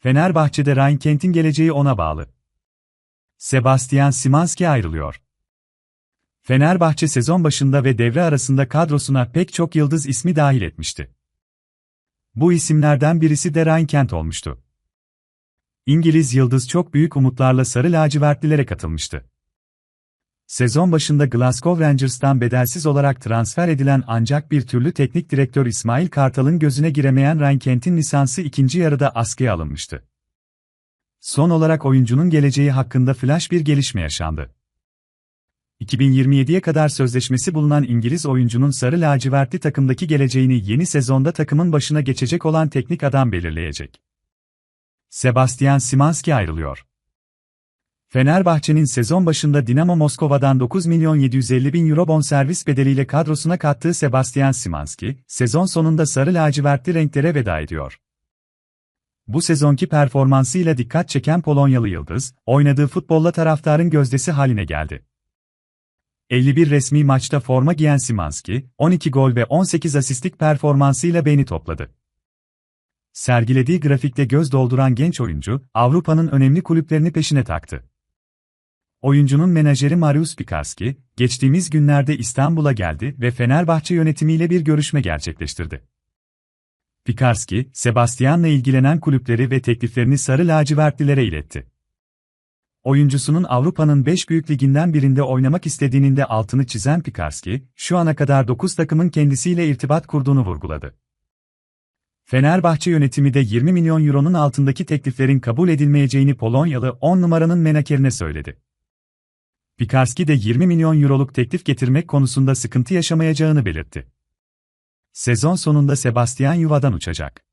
Fenerbahçe'de Ryan geleceği ona bağlı. Sebastian Szymanski ayrılıyor. Fenerbahçe sezon başında ve devre arasında kadrosuna pek çok yıldız ismi dahil etmişti. Bu isimlerden birisi de Ryan Kent olmuştu. İngiliz yıldız çok büyük umutlarla sarı lacivertlilere katılmıştı. Sezon başında Glasgow Rangers'tan bedelsiz olarak transfer edilen ancak bir türlü teknik direktör İsmail Kartal'ın gözüne giremeyen Ryan Kent'in lisansı ikinci yarıda askıya alınmıştı. Son olarak oyuncunun geleceği hakkında flash bir gelişme yaşandı. 2027'ye kadar sözleşmesi bulunan İngiliz oyuncunun sarı lacivertli takımdaki geleceğini yeni sezonda takımın başına geçecek olan teknik adam belirleyecek. Sebastian Szymanski ayrılıyor. Fenerbahçe'nin sezon başında Dinamo Moskova'dan 9 milyon 750 bin euro bonservis bedeliyle kadrosuna kattığı Sebastian Szymanski, sezon sonunda sarı lacivertli renklere veda ediyor. Bu sezonki performansıyla dikkat çeken Polonyalı Yıldız, oynadığı futbolla taraftarın gözdesi haline geldi. 51 resmi maçta forma giyen Szymanski, 12 gol ve 18 asistlik performansıyla beğeni topladı. Sergilediği grafikte göz dolduran genç oyuncu, Avrupa'nın önemli kulüplerini peşine taktı. Oyuncunun menajeri Mariusz Pikarski, geçtiğimiz günlerde İstanbul'a geldi ve Fenerbahçe yönetimiyle bir görüşme gerçekleştirdi. Pikarski, Sebastian'la ilgilenen kulüpleri ve tekliflerini sarı lacivertlilere iletti. Oyuncusunun Avrupa'nın 5 büyük liginden birinde oynamak istediğinin de altını çizen Pikarski, şu ana kadar 9 takımın kendisiyle irtibat kurduğunu vurguladı. Fenerbahçe yönetimi de 20 milyon euronun altındaki tekliflerin kabul edilmeyeceğini Polonyalı 10 numaranın menakerine söyledi. Pikarski de 20 milyon euroluk teklif getirmek konusunda sıkıntı yaşamayacağını belirtti. Sezon sonunda Sebastian yuvadan uçacak.